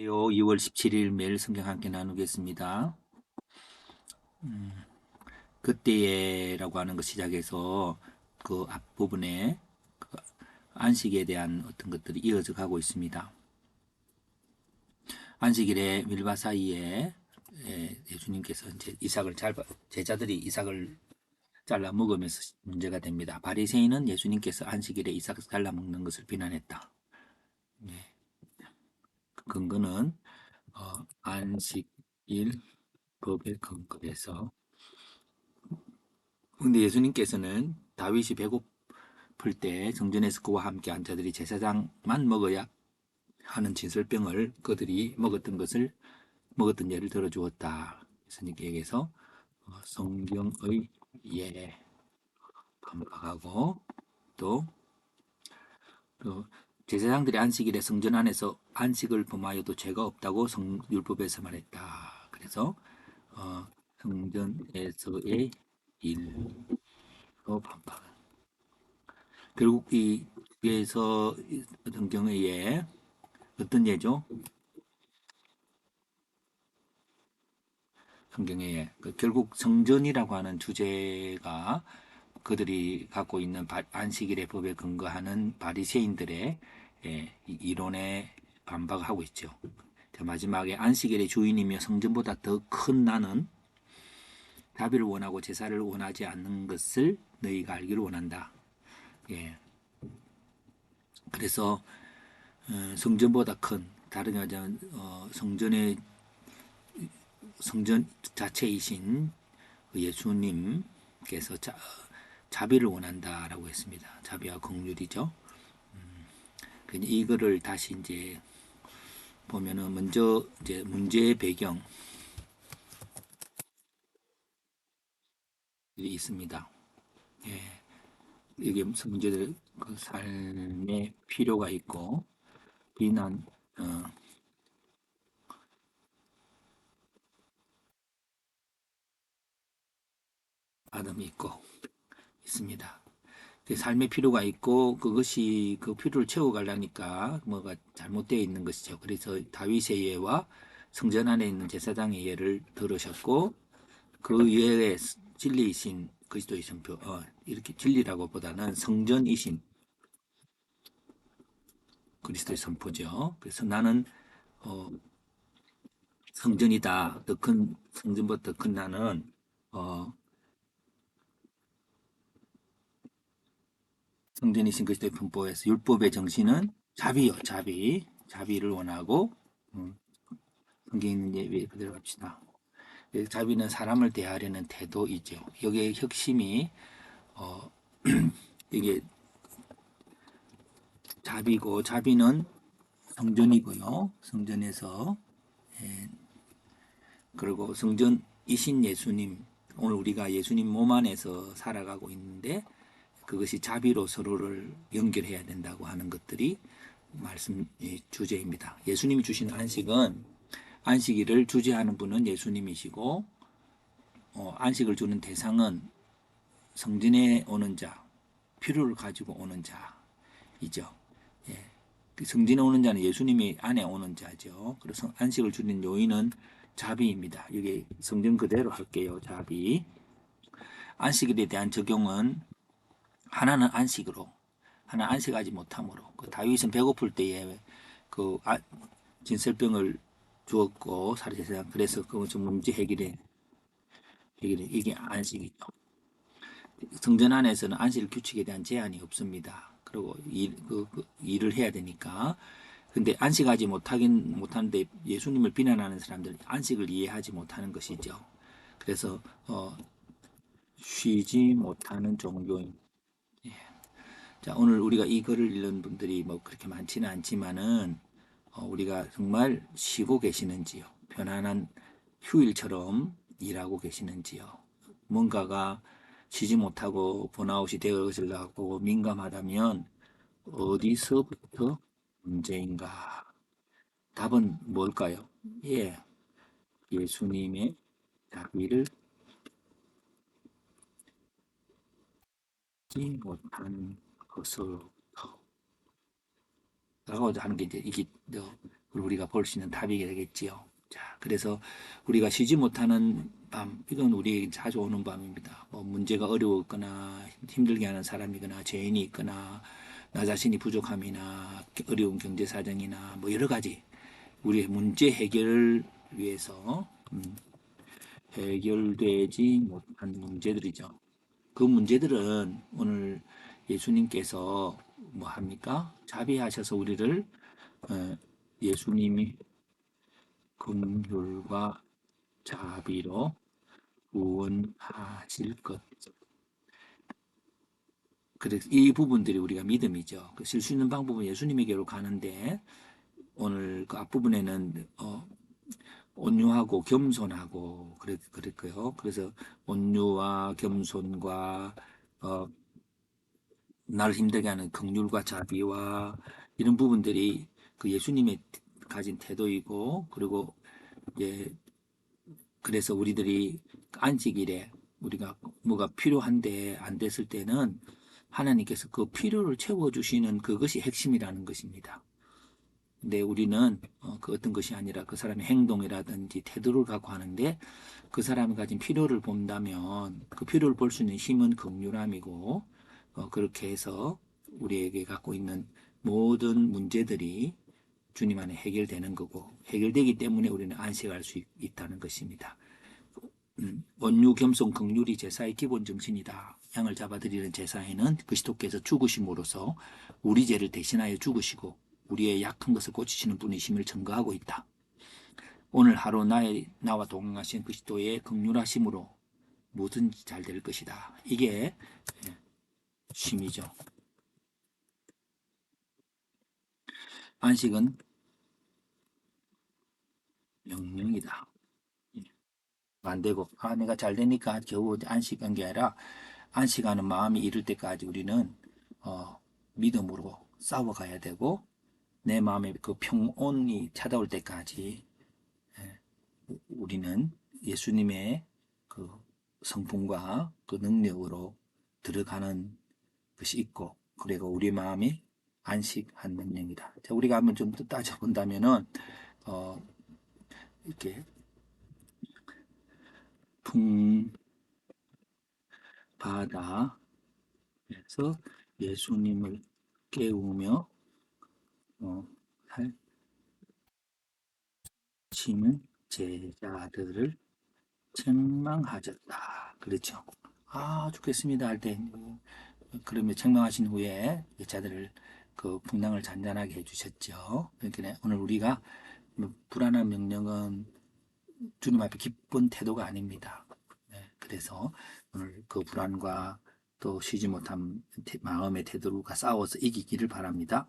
안녕하세요. 2월 17일 매일 성경 함께 나누겠습니다. 음, 그때라고 하는 것 시작해서 그 앞부분에 그 안식에 대한 어떤 것들이 이어져 가고 있습니다. 안식일에 밀바 사이에 예, 예수님께서 이제 이삭을 잘 제자들이 이삭을 잘라 먹으면서 문제가 됩니다. 바리새인은 예수님께서 안식일에 이삭을 잘라 먹는 것을 비난했다. 예. 그 근거는 어, 안식일 법에 근거해서 근데 예수님께서는 다윗이 배고플 때 정전에서 그와 함께 한 자들이 제사장만 먹어야 하는 진설병을 그들이 먹었던 것을 먹었던 예를 들어 주었다. 예수님께서 어, 성경의 예 반박하고 또, 또 제사장들이 안식일에 성전 안에서 안식을 범하여도 죄가 없다고 성, 율법에서 말했다. 그래서 어, 성전에서의 일로 반박. 결국 이 위에서 성경의 예 어떤 예죠? 성경의 예. 그 결국 성전이라고 하는 주제가 그들이 갖고 있는 바, 안식일의 법에 근거하는 바리새인들의 예, 이론에 반박하고 있죠. 자, 마지막에 안식일의 주인이며 성전보다 더 큰 나는 자비를 원하고 제사를 원하지 않는 것을 너희가 알기를 원한다. 예. 그래서 어, 성전보다 큰 다른 말하자면 어, 성전의 성전 자체이신 그 예수님께서 자, 자비를 원한다라고 했습니다. 자비와 긍휼이죠. 음, 이거를 다시 이제 보면은 먼저 이제 문제의 배경 이 있습니다. 예, 이게 문제들 그 삶의 필요가 있고 비난 어, 아담이 있고 있습니다. 그 삶의 필요가 있고 그것이 그 필요를 채워가려니까 뭐가 잘못되어 있는 것이죠. 그래서 다윗의 예와 성전 안에 있는 제사장의 예를 들으셨고 그 예에 진리이신 그리스도의 선표 어, 이렇게 진리라고보다는 성전이신 그리스도의 선포죠. 그래서 나는 어, 성전이다. 더 큰 성전보다 더 큰 나는 어, 성전이신 그리스도의 분포에서 율법의 정신은 자비요, 자비, 자비를 원하고 음, 성경에 있는 예배 그대로 갑시다. 예, 자비는 사람을 대하려는 태도이죠. 여기에 혁심이 어, 이게 자비고 자비는 성전이고요. 성전에서 예, 그리고 성전이신 예수님 오늘 우리가 예수님 몸 안에서 살아가고 있는데 그것이 자비로 서로를 연결해야 된다고 하는 것들이 말씀 주제입니다. 예수님이 주신 안식은 안식일을 주재하는 분은 예수님이시고 어, 안식을 주는 대상은 성전에 오는 자, 필요를 가지고 오는 자이죠. 예. 그 성전에 오는 자는 예수님이 안에 오는 자죠. 그래서 안식을 주는 요인은 자비입니다. 여기 성전 그대로 할게요. 자비. 안식일에 대한 적용은 하나는 안식으로 하나 안식하지 못함으로 그 다윗은 배고플 때에 그 아, 진설병을 주었고 사리세상 그래서 그것좀 문제 해결해 해결해 이게 안식이죠. 성전 안에서는 안식 규칙에 대한 제한이 없습니다. 그리고 일, 그, 그 일을 해야 되니까 근데 안식하지 못하긴 못하는데 예수님을 비난하는 사람들 안식을 이해하지 못하는 것이죠. 그래서 어, 쉬지 못하는 종교인 자, 오늘 우리가 이 글을 읽는 분들이 뭐 그렇게 많지는 않지만은 어, 우리가 정말 쉬고 계시는지요? 편안한 휴일처럼 일하고 계시는지요? 뭔가가 쉬지 못하고 번아웃이 되어질라고 민감하다면 어디서부터 문제인가? 답은 뭘까요? 예, 예수님의 자비를 지 못하는 것으로부터 라고 하는 게 이제 이게 우리가 볼 수 있는 답이 되겠지요. 자, 그래서 우리가 쉬지 못하는 밤, 이건 우리 자주 오는 밤입니다. 뭐 문제가 어려웠거나 힘들게 하는 사람이거나 죄인이 있거나 나 자신이 부족함이나 어려운 경제 사정이나 뭐 여러 가지 우리의 문제 해결을 위해서 음, 해결되지 못한 문제들이죠. 그 문제들은 오늘 예수님께서 뭐 합니까? 자비하셔서 우리를 어, 예수님이 긍휼과 자비로 구원하실 것. 그래서 이 부분들이 우리가 믿음이죠. 그쓸수 있는 방법은 예수님에게로 가는데 오늘 그 앞부분에는 어, 온유하고 겸손하고 그랬, 그랬고요. 그래서 온유와 겸손과 어, 나를 힘들게 하는 긍휼과 자비와 이런 부분들이 그 예수님의 가진 태도이고 그리고 예 그래서 우리들이 안식일에 우리가 뭐가 필요한데 안 됐을 때는 하나님께서 그 필요를 채워주시는 그것이 핵심이라는 것입니다. 근데 우리는 어, 그 어떤 것이 아니라 그 사람의 행동이라든지 태도를 갖고 하는데 그 사람이 가진 필요를 본다면 그 필요를 볼 수 있는 힘은 긍휼함이고 어, 그렇게 해서 우리에게 갖고 있는 모든 문제들이 주님 안에 해결되는 거고 해결되기 때문에 우리는 안식할 수 있, 있다는 것입니다. 음, 원유 겸손 긍휼이 제사의 기본 정신이다. 양을 잡아드리는 제사에는 그리스도께서 죽으심으로써 우리 죄를 대신하여 죽으시고 우리의 약한 것을 고치시는 분이심을 증거하고 있다. 오늘 하루 나의 나와 동행하신 그리스도의 긍휼하심으로 뭐든지 잘될 것이다. 이게 쉼이죠. 안식은 명령이다. 안 되고 아 내가 잘 되니까 겨우 안식한 게 아니라 안식하는 마음이 이를 때까지 우리는 어, 믿음으로 싸워가야 되고 내 마음에 그 평온이 찾아올 때까지 예, 우리는 예수님의 그 성품과 그 능력으로 들어가는 것이 있고 그리고 우리 마음이 안식한 능력이다. 자, 우리가 한번 좀 따져본다면은 어, 이렇게 풍 바다에서 예수님을 깨우며 어, 살치는 제자들을 책망하셨다. 그렇죠. 아 죽겠습니다 할 때 그러면 책망하신 후에 제자들을 그 풍랑을 잔잔하게 해주셨죠. 그러니까 오늘 우리가 뭐 불안한 명령은 주님 앞에 기쁜 태도가 아닙니다. 네, 그래서 오늘 그 불안과 또 쉬지 못한 태- 마음의 태도가 싸워서 이기기를 바랍니다.